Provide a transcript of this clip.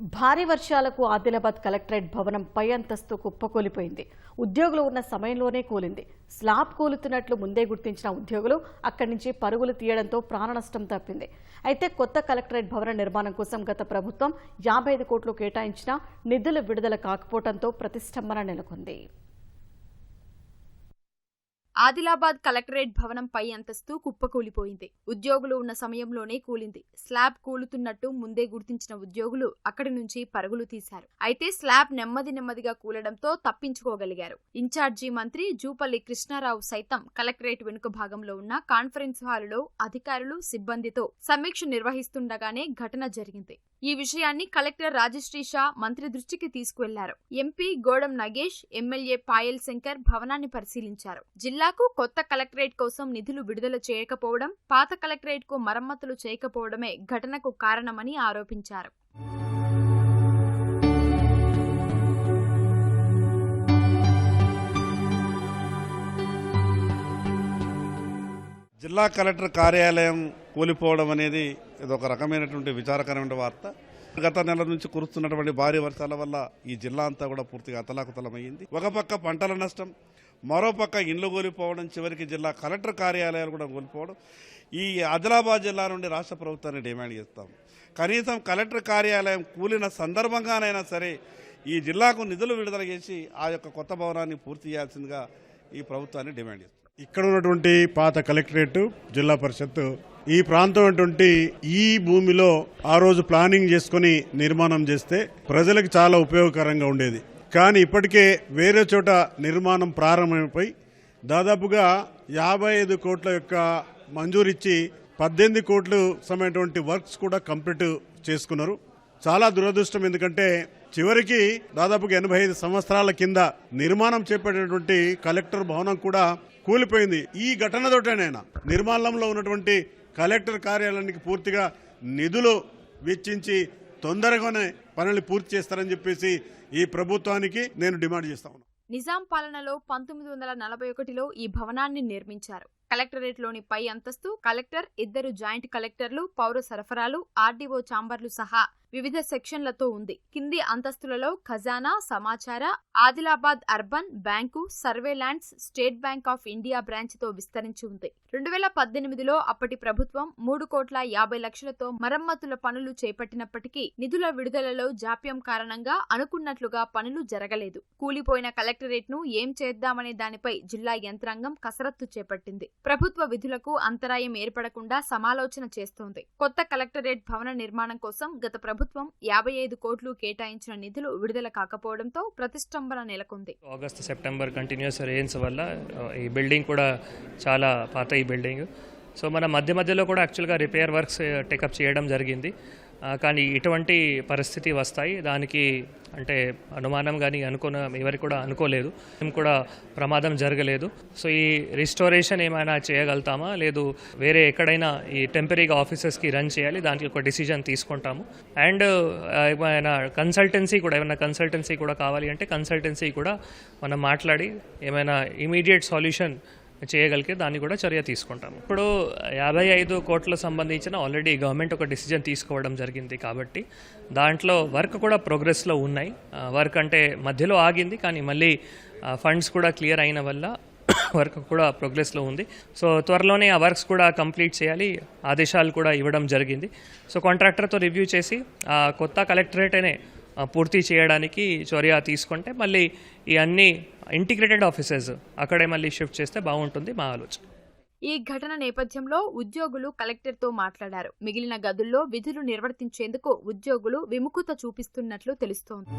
భారీ వర్షాలకు ఆదిలాబాద్ కలెక్టరేట్ భవనం పై అంతస్తు కుప్పకూలిపోయింది. ఉద్యోగులు ఉన్న సమయంలోనే కూలింది. స్లాబ్ కూలుతున్నట్లు ముందే గుర్తించిన ఉద్యోగులు అక్కడి నుంచి పరుగులు తీయడంతో ప్రాణనష్టం తప్పింది. అయితే కొత్త కలెక్టరేట్ భవన నిర్మాణం కోసం గత ప్రభుత్వం యాభై ఐదు కోట్లు కేటాయించినా నిధులు విడుదల కాకపోవడంతో ప్రతిష్టంభన నెలకొంది. ఆదిలాబాద్ కలెక్టరేట్ భవనం పై అంతస్తు కుప్పకూలిపోయింది ఉద్యోగులు ఉన్న సమయంలోనే కూలింది. స్లాబ్ కూలుతున్నట్టు ముందే గుర్తించిన ఉద్యోగులు అక్కడి నుంచి పరుగులు తీశారు. అయితే స్లాబ్ నెమ్మది నెమ్మదిగా కూలడంతో తప్పించుకోగలిగారు. ఇన్ఛార్జి మంత్రి జూపల్లి కృష్ణారావు సైతం కలెక్టరేట్ వెనుక భాగంలో ఉన్న కాన్ఫరెన్స్ హాలులో అధికారులు సిబ్బందితో సమీక్ష నిర్వహిస్తుండగానే ఘటన జరిగింది. ఈ విషయాన్ని కలెక్టర్ రాజశ్రీ షా మంత్రి దృష్టికి తీసుకువెళ్ళారు. ఎంపీ గోడం నగేష్ ఎమ్మెల్యే పాయల్ శంకర్ భవనాన్ని పరిశీలించారు. జిల్లాకు కొత్త కలెక్టరేట్ కోసం నిధులు విడుదల చేయకపోవడం పాత కలెక్టరేట్కు మరమ్మతులు చేయకపోవడమే ఘటనకు కారణమని ఆరోపించారు. జిల్లా కలెక్టర్ కార్యాలయం కూలిపోవడం అనేది ఇది ఒక రకమైనటువంటి విచారకరమైన వార్త. గత నెల నుంచి కురుస్తున్నటువంటి భారీ వర్షాల వల్ల ఈ జిల్లా అంతా కూడా పూర్తిగా అతలాకుతలమైంది ఒక పక్క పంటల నష్టం మరో పక్క ఇండ్లు కూలిపోవడం చివరికి జిల్లా కలెక్టర్ కార్యాలయాలు కూడా కూలిపోవడం. ఈ ఆదిలాబాద్ జిల్లా నుండి రాష్ట్ర ప్రభుత్వాన్ని డిమాండ్ చేస్తాం. కనీసం కలెక్టర్ కార్యాలయం కూలిన సందర్భంగానైనా సరే ఈ జిల్లాకు నిధులు విడుదల చేసి ఆ యొక్క కొత్త భవనాన్ని పూర్తి చేయాల్సిందిగా ఈ ప్రభుత్వాన్ని డిమాండ్ చేస్తాం. ఇక్కడ ఉన్నటువంటి పాత కలెక్టరేట్ జిల్లా పరిషత్ ఈ ప్రాంతం అటువంటి ఈ భూమిలో ఆ రోజు ప్లానింగ్ చేసుకుని నిర్మాణం చేస్తే ప్రజలకు చాలా ఉపయోగకరంగా ఉండేది. కానీ ఇప్పటికే వేరే చోట నిర్మాణం ప్రారంభమైపోయి దాదాపుగా యాభై ఐదు కోట్ల యొక్క మంజూరిచ్చి పద్దెనిమిది కోట్లు సమయటువంటి వర్క్స్ కూడా కంప్లీట్ చేసుకున్నారు. చాలా దురదృష్టం ఎందుకంటే చివరికి దాదాపుగా ఎనభై ఐదు సంవత్సరాల కింద నిర్మాణం చేపట్టినటువంటి కలెక్టర్ భవనం కూడా కూలిపోయింది. ఈ ఘటనతోటేనైనా నిర్మాణంలో ఉన్నటువంటి కలెక్టర్ కార్యాలయానికి పూర్తిగా నిధులు వెచ్చించి తొందరగానే పనులు పూర్తి చేస్తారని చెప్పేసి ఈ ప్రభుత్వానికి నేను డిమాండ్ చేస్తా ఉన్నాను నిజాం పాలనలో పంతొమ్మిది వందల నలభై ఒకటిలో ఈ భవనాన్ని నిర్మించారు. కలెక్టరేట్లోని పై అంతస్తు కలెక్టర్ ఇద్దరు జాయింట్ కలెక్టర్లు పౌర సరఫరాలు ఆర్డీఓ చాంబర్లు సహా వివిధ సెక్షన్లతో ఉంది. కింది అంతస్తులలో ఖజానా సమాచార Adilabad urban bank survey lands State Bank of India బ్రాంచ్తో విస్తరించి ఉంది. రెండు వేల పద్దెనిమిదిలో అప్పటి ప్రభుత్వం మూడు కోట్ల యాభై లక్షలతో మరమ్మతుల పనులు చేపట్టినప్పటికీ నిధుల విడుదలలో జాప్యం కారణంగా అనుకున్నట్లుగా పనులు జరగలేదు. కూలిపోయిన కలెక్టరేట్ను ఏం చేద్దామనే దానిపై జిల్లా యంత్రాంగం కసరత్తు చేపట్టింది. ప్రభుత్వ విధులకు అంతరాయం ఏర్పడకుండా సమాలోచన చేస్తోంది. కొత్త కలెక్టరేట్ భవన నిర్మాణం కోసం గత ప్రభుత్వం ప్రభుత్వం యాభై ఐదు కోట్లు కేటాయించిన నిధులు విడుదల కాకపోవడంతో ప్రతిష్టంభన నెలకొంది. ఆగస్టు సెప్టెంబర్ కంటిన్యూస్ రెయిన్స్ వల్ల ఈ బిల్డింగ్ కూడా చాలా పాత ఈ బిల్డింగ్ సో మన మధ్య మధ్యలో కూడా యాక్చువల్గా రిపేర్ వర్క్స్ టేకప్ చేయడం జరిగింది. కానీ ఇటువంటి పరిస్థితి వస్తాయి. దానికి అంటే అనుమానం కానీ అనుకున్న ఎవరికి కూడా అనుకోలేదు. మేము కూడా ప్రమాదం జరగలేదు. సో ఈ రిస్టోరేషన్ ఏమైనా చేయగలుగుతామా? లేదు వేరే ఎక్కడైనా ఈ టెంపరీగా ఆఫీసెస్కి రన్ చేయాలి. దానికి ఒక డిసిజన్ తీసుకుంటాము. అండ్ ఏమైనా కన్సల్టెన్సీ కూడా ఏమైనా కన్సల్టెన్సీ కూడా కావాలి అంటే కన్సల్టెన్సీ కూడా మనం మాట్లాడి ఏమైనా ఇమీడియట్ సొల్యూషన్ చేయగలిగే దాన్ని కూడా చర్య తీసుకుంటాం ఇప్పుడు యాభై ఐదు కోట్ల సంబంధించిన ఆల్రెడీ గవర్నమెంట్ ఒక డిసిజన్ తీసుకోవడం జరిగింది కాబట్టి దాంట్లో వర్క్ కూడా ప్రోగ్రెస్లో ఉన్నాయి. వర్క్ అంటే మధ్యలో ఆగింది కానీ మళ్ళీ ఫండ్స్ కూడా క్లియర్ అయిన వల్ల వర్క్ కూడా ప్రోగ్రెస్లో ఉంది. సో త్వరలోనే ఆ వర్క్స్ కూడా కంప్లీట్ చేయాలి ఆదేశాలు కూడా ఇవ్వడం జరిగింది. సో కాంట్రాక్టర్తో రివ్యూ చేసి ఆ కొత్త కలెక్టరేట్ అనే పూర్తి చేయడానికి చొరవ తీసుకుంటే మళ్ళీ ఈ అన్ని ఇంటిగ్రేటెడ్ ఆఫీసెస్ అక్కడే మళ్ళీ షిఫ్ట్ చేస్తే బాగుంటుంది మా ఆలోచన. ఈ ఘటన నేపథ్యంలో ఉద్యోగులు కలెక్టర్తో మాట్లాడారు. మిగిలిన గదుల్లో విధులు నిర్వర్తించేందుకు ఉద్యోగులు విముఖత చూపిస్తున్నట్లు తెలుస్తోంది.